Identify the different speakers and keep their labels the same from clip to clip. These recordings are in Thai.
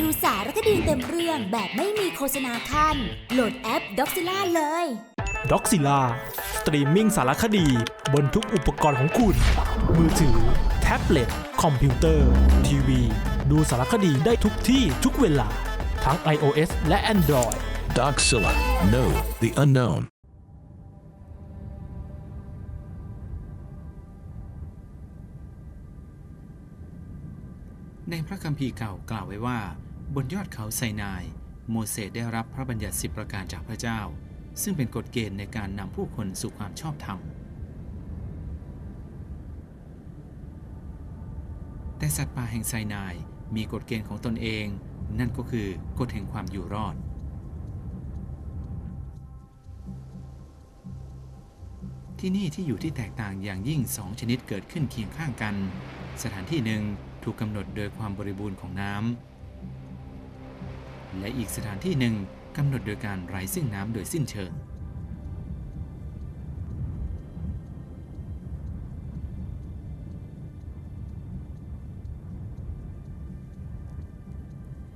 Speaker 1: ดูสารคดีเต็มเรื่องแบบไม่มีโฆษณาขั้นโหลดแอปด็อกซิล่าเลย
Speaker 2: ด็อกซิล่าสตรีมมิ่งสารคดี บนทุกอุปกรณ์ของคุณ มือถือ แท็บเล็ต คอมพิวเตอร์ ทีวี ดูสารคดีได้ทุกที่ทุกเวลา ทั้ง iOS และ Android
Speaker 3: Doxilla. Know the unknown.
Speaker 4: ในพระคัมภีร์เก่ากล่าวไว้ว่า บนยอดเขาไซนาย โมเสสได้รับพระบัญญัติสิบประการจากพระเจ้า ซึ่งเป็นกฎเกณฑ์ในการนำผู้คนสู่ความชอบธรรม แต่สัตว์ป่าแห่งไซนายมีกฎเกณฑ์ของตนเอง นั่นก็คือกฎแห่งความอยู่รอด ที่นี่ที่อยู่ที่แตกต่างอย่างยิ่งสองชนิดเกิดขึ้นเคียงข้างกัน สถานที่หนึ่งถูกกำหนดโดยความบริบูรณ์ของน้ำ และอีกสถานที่หนึ่งกำหนดโดยการไร้ซึ่งน้ำโดยสิ้นเชิง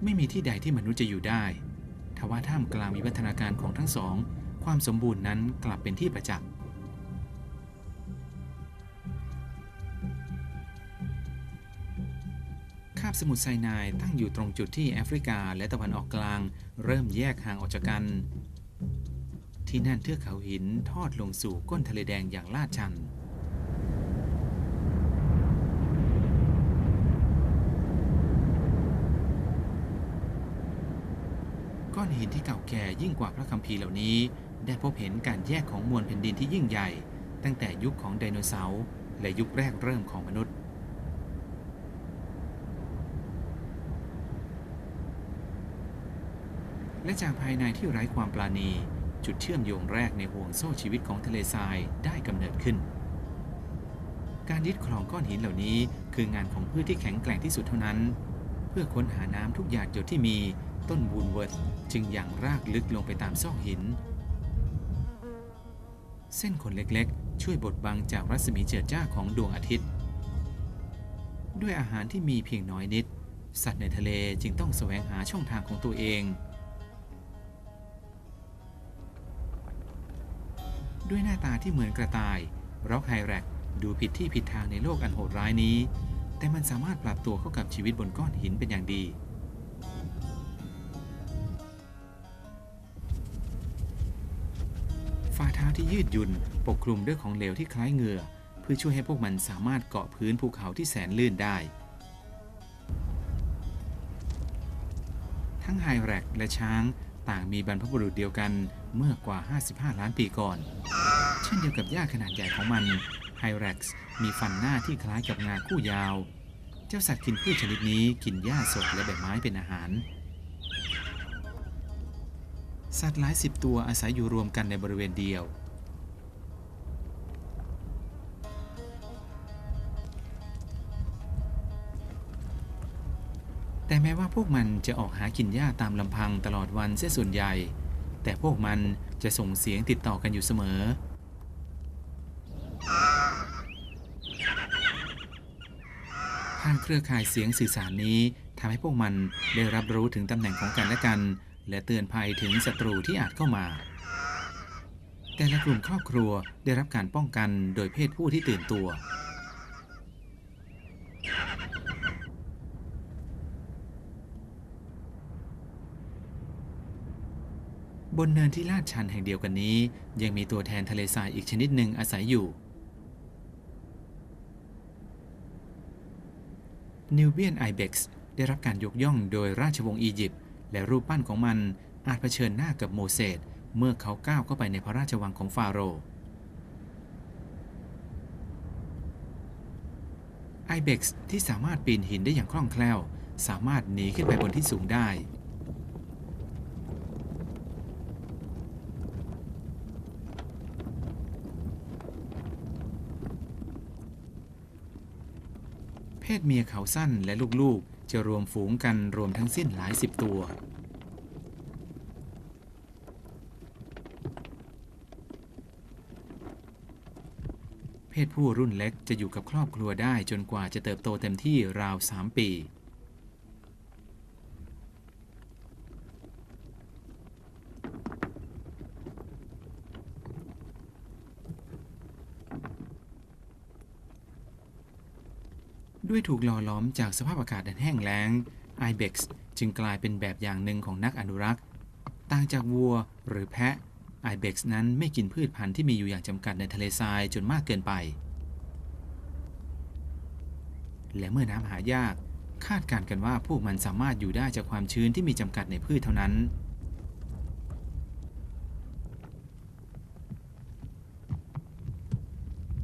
Speaker 4: ไม่มีที่ใดที่มนุษย์จะอยู่ได้ทว่าท่ามกลางวิวัฒนาการของทั้งสอง ความสมบูรณ์นั้นกลับเป็นที่ประจักษ์าบสมุทรไซนายตั้งอยู่ตรงจุดที่แอฟริกาและตะวันออกกลาง เริ่มแยกห่างออกจากกัน ที่นั่นเทือกเขาหินทอดลงสู่ก้นทะเลแดงอย่างลาดชันก้อนหินที่เก่าแก่ยิ่งกว่าพระคัมภีร์เหล่านี้ ได้พบเห็นการแยกของมวลแผ่นดินที่ยิ่งใหญ่ ตั้งแต่ยุคของไดโนเสาร์และยุคแรกเริ่มของมนุษย์ และจากภายในที่ไร้ความปราณี จุดเชื่อมโยงแรกในห่วงโซ่ชีวิตของทะเลทรายได้กำเนิดขึ้น การยึดครองก้อนหินเหล่านี้ คืองานของพืชที่แข็งแกร่งที่สุดเท่านั้น เพื่อค้นหาน้ำทุกหยาดหยดที่มีต้นวูนเวิร์ธจึงอย่างรากลึกลงไปตามซอกหิน เส้นขนเล็กๆ ช่วยบดบังจากรัศมีเจิดจ้าของดวงอาทิตย์ ด้วยอาหารที่มีเพียงน้อยนิด สัตว์ในทะเลจึงต้องแสวงหาช่องทางของตัวเอง ด้วยหน้าตาที่เหมือนกระต่ายร็อกไฮแรกดูผิดที่ผิดทางในโลกอันโหดร้ายนี้ แต่มันสามารถปรับตัวเข้ากับชีวิตบนก้อนหินเป็นอย่างดี ฝ่าเท้าที่ยืดหยุ่น ปกคลุมด้วยของเหลวที่คล้ายเหงื่อ เพื่อช่วยให้พวกมันสามารถเกาะพื้นภูเขาที่แสนลื่นได้ ทั้งไฮแรกและช้างต่างมีบรรพบุรุษเดียวกัน เมื่อกว่า 55 ล้านปีก่อน เช่นเดียวกับหญ้าขนาดใหญ่ของมันไฮแร็กซ์มีฟันหน้าที่คล้ายกับงาคู่ยาว เจ้าสัตว์กินพืชชนิดนี้กินหญ้าสดและใบไม้เป็นอาหาร สัตว์หลายสิบตัวอาศัยอยู่รวมกันในบริเวณเดียว แต่แม้ว่าพวกมันจะออกหากินหญ้าตามลำพังตลอดวันเสียส่วนใหญ่ แต่พวกมันจะส่งเสียงติดต่อกันอยู่เสมอ ทางเครือข่ายเสียงสื่อสารนี้ทำให้พวกมันได้รับรู้ถึงตำแหน่งของกันและกัน และเตือนภัยถึงศัตรูที่อาจเข้ามา แต่ละกลุ่มครอบครัวได้รับการป้องกันโดยเพศผู้ที่ตื่นตัว บนเนินที่ลาดชันแห่งเดียวกันนี้ ยังมีตัวแทนทะเลทรายอีกชนิดหนึ่งอาศัยอยู่ นิวเบียนไอเบ็กซ์ได้รับการยกย่องโดยราชวงศ์อียิปต์และรูปปั้นของมันอาจเผชิญหน้ากับโมเสสเมื่อเขาก้าวเข้าไปในพระราชวังของฟาโรห์ไอเบ็กซ์ที่สามารถปีนหินได้อย่างคล่องแคล่ว สามารถหนีขึ้นไปบนที่สูงได้ ศเมียเขาสั้นและลูกๆ จะรวมฝูงกันรวมทั้งสิ้นหลายสิบตัว เพศผู้รุ่นเล็กจะอยู่กับครอบครัวได้จนกว่าจะเติบโตเต็มที่ราว 3 ปี ด้วยถูกหล่อหลอมจากสภาพอากาศอันแห้งแล้ง ibex จึงกลายเป็นแบบอย่างหนึ่งของนักอนุรักษ์ ต่างจากวัวหรือแพะ ibex นั้นไม่กินพืชพันธุ์ที่มีอยู่อย่างจำกัดในทะเลทรายจนมากเกินไป และเมื่อน้ำหายากคาดการกันว่าพวกมันสามารถอยู่ได้จากความชื้นที่มีจำกัดในพืชเท่านั้น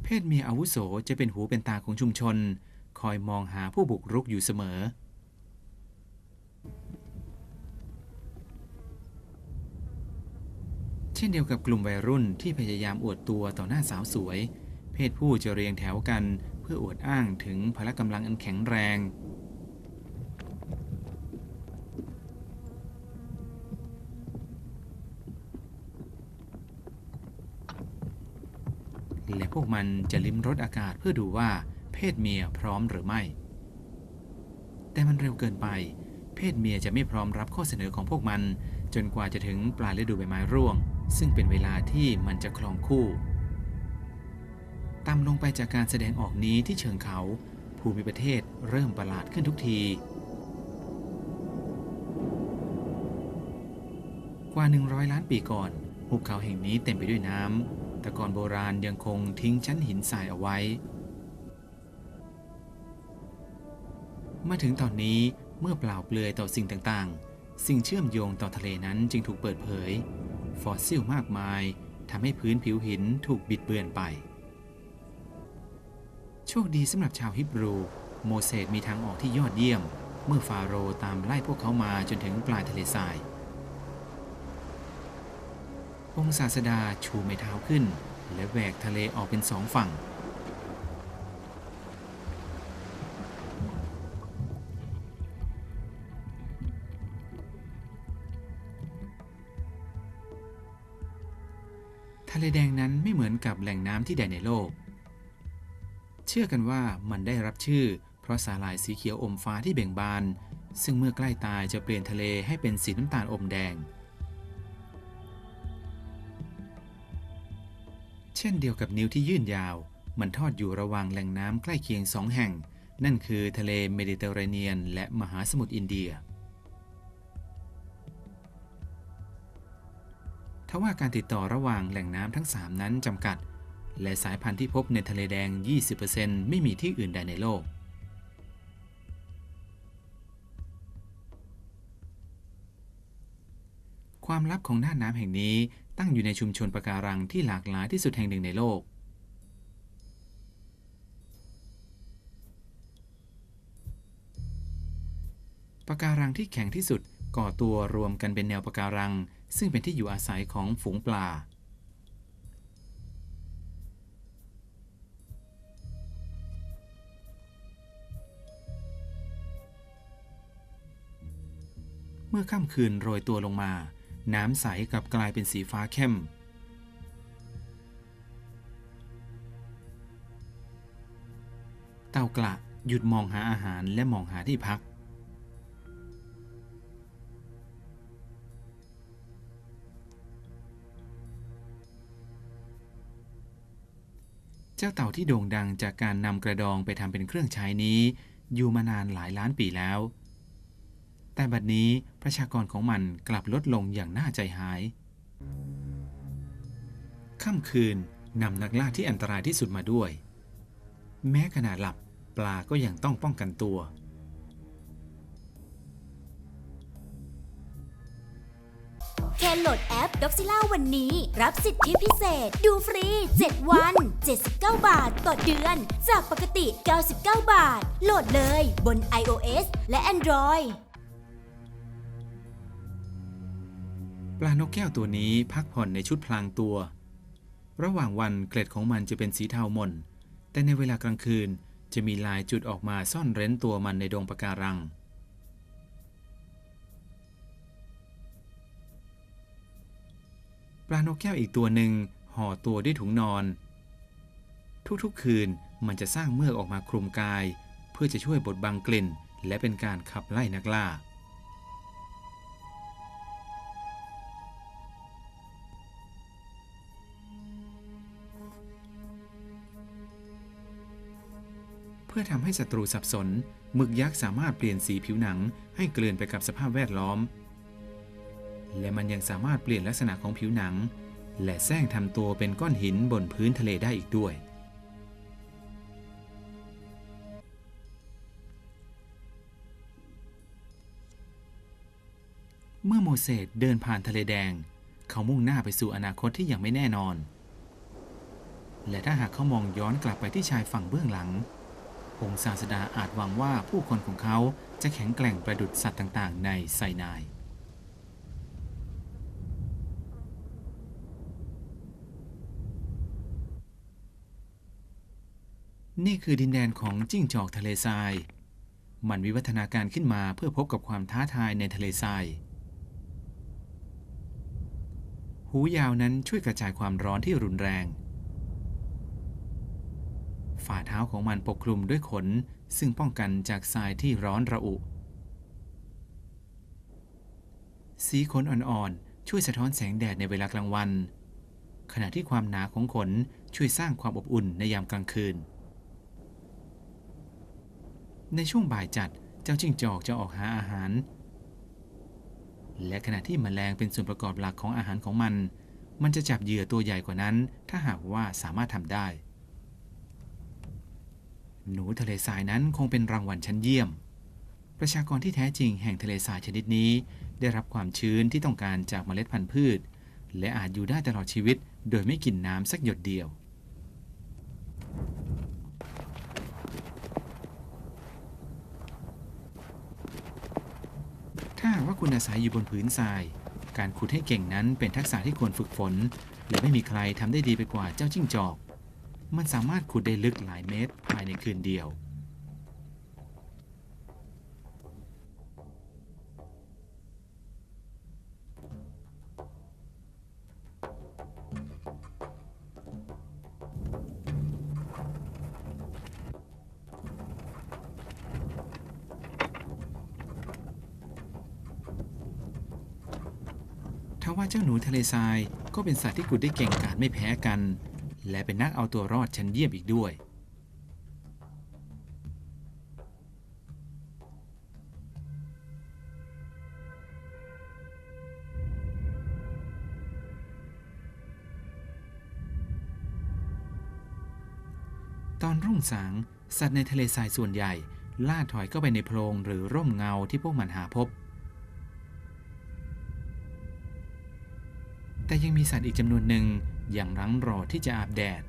Speaker 4: เพศเมียอาวุโสจะเป็นหูเป็นตาของชุมชน คอยมองหาผู้บุกรุกอยู่เสมอ เช่นเดียวกับกลุ่มวัยรุ่นที่พยายามอวดตัวต่อหน้าสาวสวย เพศผู้จะเรียงแถวกันเพื่ออวดอ้างถึงพละกำลังอันแข็งแรง และพวกมันจะลิ้มรสอากาศเพื่อดูว่า เพศเมียพร้อมหรือไม่ แต่มันเร็วเกินไป เพศเมียจะไม่พร้อมรับข้อเสนอของพวกมัน จนกว่าจะถึงปลายฤดูใบไม้ร่วง ซึ่งเป็นเวลาที่มันจะคลองคู่ต่ำลงไปจากการแสดงออกนี้ที่เชิงเขา ภูมิประเทศเริ่มประหลาดขึ้นทุกที กว่า 100 ล้านปีก่อน หุบเขาแห่งนี้เต็มไปด้วยน้ำแต่ก่อนโบราณยังคงทิ้งชั้นหินทรายเอาไว้ มาถึงตอนนี้เมื่อเปล่าเปลือยต่อสิ่งต่างๆ สิ่งเชื่อมโยงต่อทะเลนั้นจึงถูกเปิดเผย ฟอสซิลมากมายทำให้พื้นผิวหินถูกบิดเบือนไป โชคดีสำหรับชาวฮิบรู โมเสสมีทางออกที่ยอดเยี่ยม เมื่อฟาโรตามไล่พวกเขามาจนถึงปลายทะเลทราย องศาสดาชูไม้เท้าขึ้น และแหวกทะเลออกเป็นสองฝั่งะเลแดงนั้นไม่เหมือนกับแหล่งน้ำที่ใดในโลก เชื่อกันว่ามันได้รับชื่อ เพราะสาหร่ายสีเขียวอมฟ้าที่เบ่งบาน ซึ่งเมื่อใกล้ตายจะเปลี่ยนทะเลให้เป็นสีน้ำตาลอมแดง เช่นเดียวกับนิ้วที่ยื่นยาว มันทอดอยู่ระหว่างแหล่งน้ำใกล้เคียงสองแห่ง นั่นคือทะเลเมดิเตอร์เรเนียน และมหาสมุทรอินเดีย ทว่าการติดต่อระหว่างแหล่งน้ำทั้ง 3 นั้นจำกัด และสายพันธุ์ที่พบในทะเลแดง 20%ไม่มีที่อื่นใดในโลก ความลับของหน่านน้ำแห่งนี้ตั้งอยู่ในชุมชนปะการังที่หลากหลายที่สุดแห่งหนึ่งในโลกปะการังที่แข็งที่สุดก่อตัวรวมกันเป็นแนวปะการัง ซึ่งเป็นที่อยู่อาศัยของฝูงปลา เมื่อค่ำคืนโรยตัวลงมา น้ำใสกลับกลายเป็นสีฟ้าเข้มเต่ากระหยุดมองหาอาหารและมองหาที่พัก เจ้าเต่าที่โด่งดังจากการนำกระดองไปทำเป็นเครื่องใช้นี้ อยู่มานานหลายล้านปีแล้ว แต่บัดนี้ประชากรของมันกลับลดลงอย่างน่าใจหาย ค่ำคืนนำนักล่าที่อันตรายที่สุดมาด้วย แม้ขณะหลับปลาก็ยังต้องป้องกันตัว
Speaker 1: แค่โหลดแอป Doxila วันนี้ รับสิทธิพิเศษ ดูฟรี 7 วัน 79 บาท ต่อเดือน จากปกติ 99 บาท โหลดเลยบน iOS และ Android
Speaker 4: ปลานกแก้วตัวนี้พักผ่อนในชุดพลางตัว ระหว่างวันเกล็ดของมันจะเป็นสีเทาหม่น แต่ในเวลากลางคืนจะมีลายจุดออกมาซ่อนเร้นตัวมันในดงปะการัง ปลานกแก้วอีกตัวหนึ่งห่อตัวด้วยถุงนอน ทุกๆคืนมันจะสร้างเมือกออกมาคลุมกาย เพื่อจะช่วยบดบังกลิ่น และเป็นการขับไล่นักล่าพืพื่อทำให้ศัตรูสับสนหมึกยักษ์สามารถเปลี่ยนสีผิวหนังให้เกลื่อนไปกับสภาพแวดล้อม และมันยังสามารถเปลี่ยนลักษณะของผิวหนัง และแสร้งทำตัวเป็นก้อนหินบนพื้นทะเลได้อีกด้วย เมื่อโมเสสเดินผ่านทะเลแดง เขามุ่งหน้าไปสู่อนาคตที่ยังไม่แน่นอน และถ้าหากเขามองย้อนกลับไปที่ชายฝั่งเบื้องหลังองศาสดาอาจหวังว่าผู้คนของเขาจะแข็งแกร่งประดุดสัตว์ต่าง ๆ ในไซนาย นี่คือดินแดนของจิ้งจอกทะเลทราย มันวิวัฒนาการขึ้นมาเพื่อพบกับความท้าทายในทะเลทราย หูยาวนั้นช่วยกระจายความร้อนที่รุนแรง ฝ่าเท้าของมันปกคลุมด้วยขน ซึ่งป้องกันจากทรายที่ร้อนระอุ สีขนอ่อนๆ ช่วยสะท้อนแสงแดดในเวลากลางวัน ขณะที่ความหนาของขนช่วยสร้างความอบอุ่นในยามกลางคืน ในช่วงบ่ายจัดเจ้าจิ้งจอกจะออกหาอาหาร และขณะที่แมลงเป็นส่วนประกอบหลักของอาหารของมัน มันจะจับเหยื่อตัวใหญ่กว่านั้น ถ้าหากว่าสามารถทำได้ หนูทะเลทรายนั้นคงเป็นรางวัลชั้นเยี่ยม ประชากรที่แท้จริงแห่งทะเลทรายชนิดนี้ ได้รับความชื้นที่ต้องการจากเมล็ดพันธุ์พืช และอาจอยู่ได้ตลอดชีวิต โดยไม่กินน้ำสักหยดเดียว ถ้าหากว่า คุณอาศัยอยู่บนผืนทราย การขุดให้เก่งนั้นเป็นทักษะที่ควรฝึกฝน และไม่มีใครทำได้ดีไปกว่าเจ้าจิ้งจอก มันสามารถขุดได้ลึกหลายเมตรภายในคืนเดียว ว่าเจ้าหนูทะเลทรายก็เป็นสัตว์ที่ขุดได้เก่งกาจไม่แพ้กัน และเป็นนักเอาตัวรอดชั้นเยี่ยมอีกด้วย ตอนรุ่งสางสัตว์ในทะเลทรายส่วนใหญ่ ล่าถอยเข้าไปในโพรงหรือร่มเงาที่พวกมันหาพบ แต่ยังมีสัตว์อีกจำนวนหนึ่งอย่างรั้งรอที่จะอาบแดด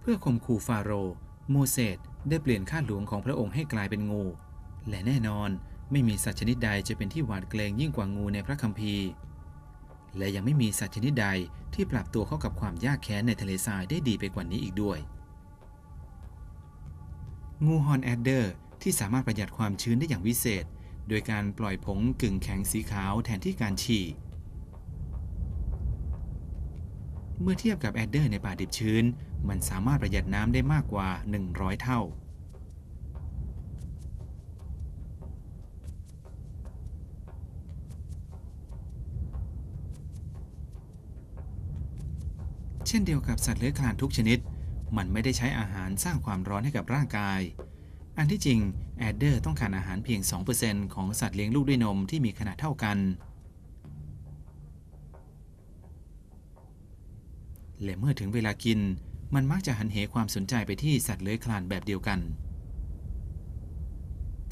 Speaker 4: เพื่อข่มขู่ฟาโรห์โมเสสได้เปลี่ยนข้าหลวงของพระองค์ให้กลายเป็นงู และแน่นอนไม่มีสัตว์ชนิดใดจะเป็นที่หวาดเกรงยิ่งกว่างูในพระคัมภีร์ และยังไม่มีสัตว์ชนิดใดที่ปรับตัวเข้ากับความยากแค้นในทะเลทรายได้ดีไปกว่านี้อีกด้วย งูฮอนแอดเดอร์ที่สามารถประหยัดความชื้นได้อย่างวิเศษ โดยการปล่อยผงกึ่งแข็งสีขาวแทนที่การฉี่ เมื่อเทียบกับแอดเดอร์ในป่าดิบชื้น มันสามารถประหยัดน้ำได้มากกว่า 100 เท่าเช่นเดียวกับสัตว์เลื้อยคลานทุกชนิด มันไม่ได้ใช้อาหารสร้างความร้อนให้กับร่างกาย อันที่จริงแอดเดอร์ต้องการอาหารเพียง 2%ของสัตว์เลี้ยงลูกด้วยนมที่มีขนาดเท่ากัน และเมื่อถึงเวลากิน มันมักจะหันเหความสนใจไปที่สัตว์เลื้อยคลานแบบเดียวกัน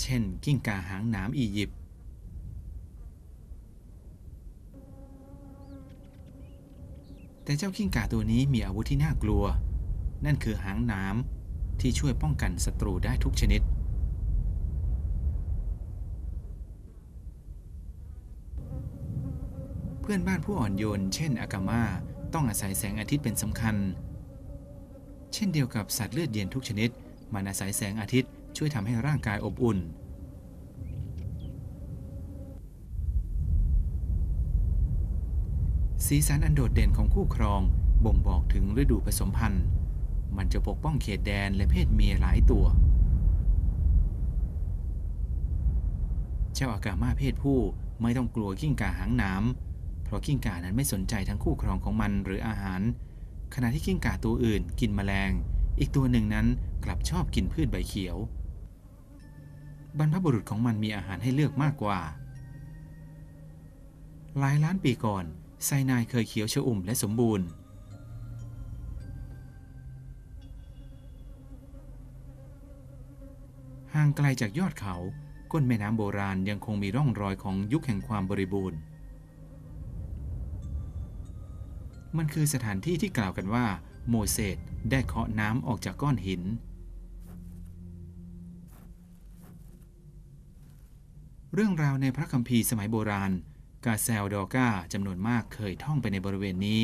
Speaker 4: เช่น กิ้งก่าหางหนามอียิปต์แต่เจ้ากิ้งก่าตัวนี้มีอาวุธที่น่ากลัว นั่นคือหางนามที่ช่วยป้องกันศัตรูได้ทุกชนิด เพื่อนบ้านผู้อ่อนโยน เช่นอากาม่าต้องอาศัยแสงอาทิตย์เป็นสำคัญ เช่นเดียวกับสัตว์เลือดเย็นทุกชนิด มันอาศัยแสงอาทิตย์ช่วยทำให้ร่างกายอบอุ่นสีสันอันโดดเด่นของคู่ครองบ่งบอกถึงฤดูผสมพันธุ์ มันจะปกป้องเขตแดนและเพศเมียหลายตัว เจ้าอากาม่าเพศผู้ไม่ต้องกลัวกิ้งก่าหางหนามเพราะกิ้งก่านั้นไม่สนใจทั้งคู่ครองของมันหรืออาหาร ขณะที่กิ้งก่าตัวอื่นกินแมลง อีกตัวหนึ่งนั้นกลับชอบกินพืชใบเขียว บรรพบุรุษของมันมีอาหารให้เลือกมากกว่า หลายล้านปีก่อนไซนายเคยเขียวชอุ่มและสมบูรณ์ ห่างไกลจากยอดเขา ก้นแม่น้ำโบราณยังคงมีร่องรอยของยุคแห่งความบริบูรณ์ มันคือสถานที่ที่กล่าวกันว่า โมเสสได้เคาะน้ำออกจากก้อนหิน เรื่องราวในพระคัมภีร์สมัยโบราณ กาเซลดอกาจำนวนมากเคยท่องไปในบริเวณนี้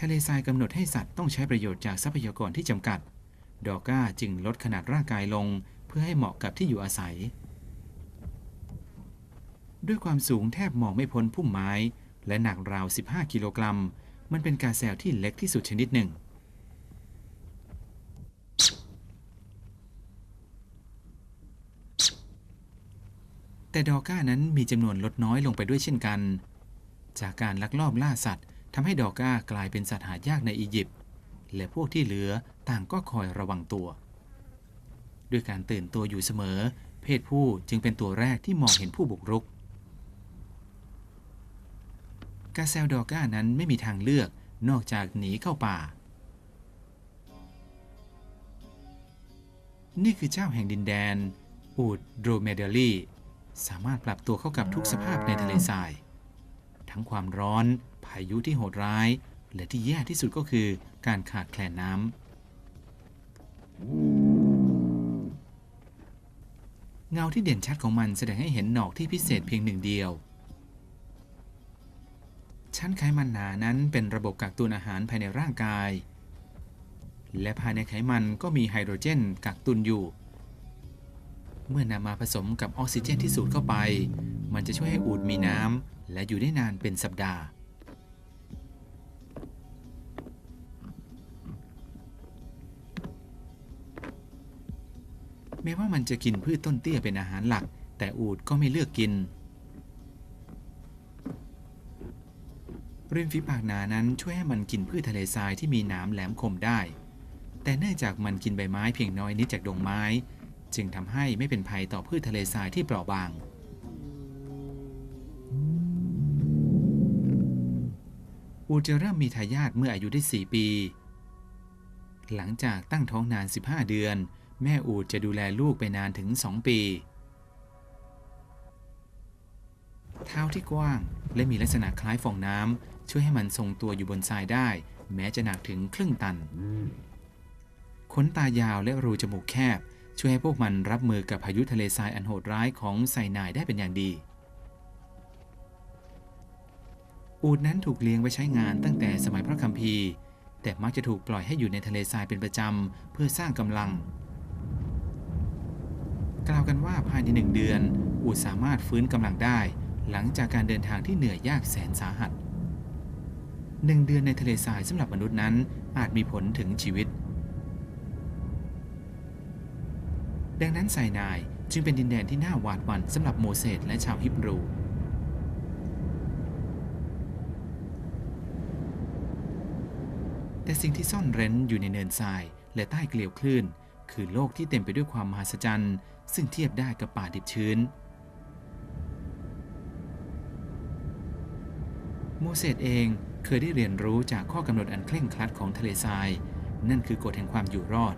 Speaker 4: ทะเลทรายกำหนดให้สัตว์ต้องใช้ประโยชน์จากทรัพยากรที่จำกัด ดอก้าจึงลดขนาดร่างกายลง เพื่อให้เหมาะกับที่อยู่อาศัย ด้วยความสูงแทบมองไม่พ้นพุ่มไม้ และหนักราว 15 กิโลกรัม มันเป็นกาแซลที่เล็กที่สุดชนิดหนึ่ง แต่ดอก้านั้นมีจำนวนลดน้อยลงไปด้วยเช่นกัน จากการลักลอบล่าสัตว์ ทำให้ดอก้ากลายเป็นสัตว์หายากในอียิปต์และพวกที่เหลือต่างก็คอยระวังตัว ด้วยการตื่นตัวอยู่เสมอ เพศผู้จึงเป็นตัวแรกที่มองเห็นผู้บุกรุกกาเซลดอก้านั้นไม่มีทางเลือกนอกจากหนีเข้าป่า นี่คือเจ้าแห่งดินแดน อูดโดรเมเดลีสามารถปรับตัวเข้ากับทุกสภาพในทะเลทราย ทั้งความร้อนายุที่โหดร้าย และที่แย่ที่สุดก็คือการขาดแคลนน้ำเงาที่เด่นชัดของมันแสดงให้เห็นหนอกที่พิเศษเพียงหนึ่งเดียว ชั้นไขมันหนานั้นเป็นระบบกักตุนอาหารภายในร่างกาย และภายในไขมันก็มีไฮโดรเจนกักตุนอยู่เมื่อนำมาผสมกับออกซิเจนที่สูดเข้าไป มันจะช่วยให้อูดมีน้ำ และอยู่ได้นานเป็นสัปดาห์ แม้ว่ามันจะกินพืชต้นเตี้ยเป็นอาหารหลัก แต่อูดก็ไม่เลือกกิน ริมฝีปากหนานั้นช่วยให้มันกินพืชทะเลทรายที่มีหนามแหลมคมได้ แต่เนื่องจากมันกินใบไม้เพียงน้อยนิดจากดงไม้ จึงทำให้ไม่เป็นภัยต่อพืชทะเลทรายที่เปราะบางอูจะเริ่มมีทายาทเมื่ออายุได้ 4 ปี หลังจากตั้งท้องนาน 15 เดือน แม่อูดจะดูแลลูกไปนานถึง2ปี เท้าที่กว้างและมีลักษณะคล้ายฟองน้ำช่วยให้มันทรงตัวอยู่บนทรายได้ แม้จะหนักถึงครึ่งตันขนตายาวและรูจมูกแคบ ช่วยให้พวกมันรับมือกับพายุทะเลทรายอันโหดร้ายของไซนายได้เป็นอย่างดี อูดนั้นถูกเลี้ยงไว้ใช้งานตั้งแต่สมัยพระคัมภีร์ แต่มักจะถูกปล่อยให้อยู่ในทะเลทรายเป็นประจำ เพื่อสร้างกำลัง กล่าวกันว่าภายในหนึ่งเดือน อูดสามารถฟื้นกำลังได้ หลังจากการเดินทางที่เหนื่อยยากแสนสาหัสหนึ่งเดือนในทะเลทรายสำหรับมนุษย์นั้นอาจมีผลถึงชีวิต ดังนั้นไซนายจึงเป็นดินแดนที่น่าหวาดหวั่นสำหรับโมเสสและชาวฮิบรู แต่สิ่งที่ซ่อนเร้นอยู่ในเนินทรายและใต้เกลียวคลื่น คือโลกที่เต็มไปด้วยความมหัศจรรย์ ซึ่งเทียบได้กับป่าดิบชื้น โมเสสเองเคยได้เรียนรู้จากข้อกำหนดอันเคร่งครัดของทะเลทราย นั่นคือกฎแห่งความอยู่รอด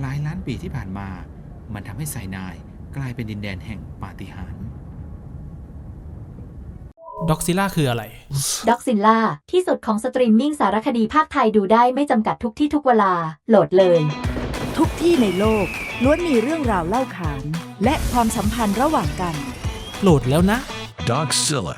Speaker 4: หลายล้านปีที่ผ่านมา มันทำให้ไซนายกลายเป็นดินแดนแห่งปาฏิหาริย์
Speaker 2: ด็อกซิล่าคืออะไร
Speaker 5: ด็อกซินล่าที่สุดของสตรีมมิ่งสารคดีภาคไทยดูได้ไม่จำกัดทุกที่ทุกเวลา โหลดเลย
Speaker 6: ทุกที่ในโลกล้วนมีเรื่องราวเล่าขาน และความสัมพันธ์ระหว่างกัน
Speaker 2: โหลดแล้วนะ
Speaker 3: Dogsilla